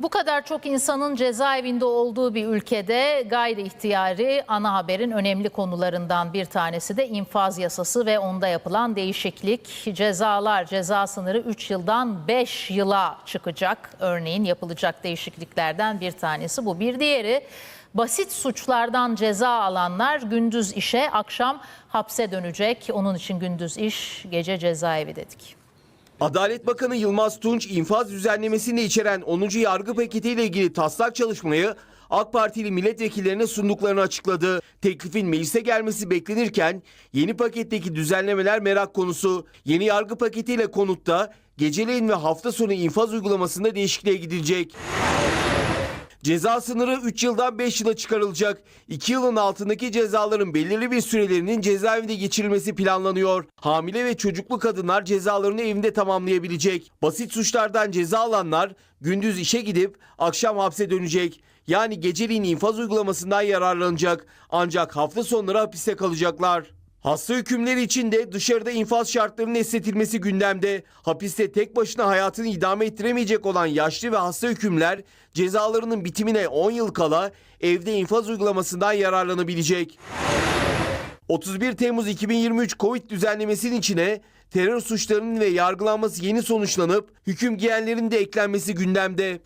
Bu kadar çok insanın cezaevinde olduğu bir ülkede gayri ihtiyari ana haberin önemli konularından bir tanesi de infaz yasası ve onda yapılan değişiklik. Cezalar ceza sınırı 3 yıldan 5 yıla çıkacak. Örneğin yapılacak değişikliklerden bir tanesi bu. Bir diğeri basit suçlardan ceza alanlar gündüz işe, akşam hapse dönecek. Onun için gündüz iş, gece cezaevi dedik. Adalet Bakanı Yılmaz Tunç infaz düzenlemesini içeren 10. yargı paketiyle ilgili taslak çalışmayı AK Partili milletvekillerine sunduklarını açıkladı. Teklifin meclise gelmesi beklenirken yeni paketteki düzenlemeler merak konusu. Yeni yargı paketiyle konutta geceleyin ve hafta sonu infaz uygulamasında değişikliğe gidilecek. Ceza sınırı 3 yıldan 5 yıla çıkarılacak. 2 yılın altındaki cezaların belirli bir sürelerinin cezaevinde geçirilmesi planlanıyor. Hamile ve çocuklu kadınlar cezalarını evinde tamamlayabilecek. Basit suçlardan ceza alanlar gündüz işe gidip akşam hapse dönecek. Yani geceliğin infaz uygulamasından yararlanacak. Ancak hafta sonları hapiste kalacaklar. Hasta hükümleri için de dışarıda infaz şartlarının esnetilmesi gündemde. Hapiste tek başına hayatını idame ettiremeyecek olan yaşlı ve hasta hükümler cezalarının bitimine 10 yıl kala evde infaz uygulamasından yararlanabilecek. 31 Temmuz 2023 Covid düzenlemesinin içine terör suçlarının ve yargılanması yeni sonuçlanıp hüküm giyenlerin de eklenmesi gündemde.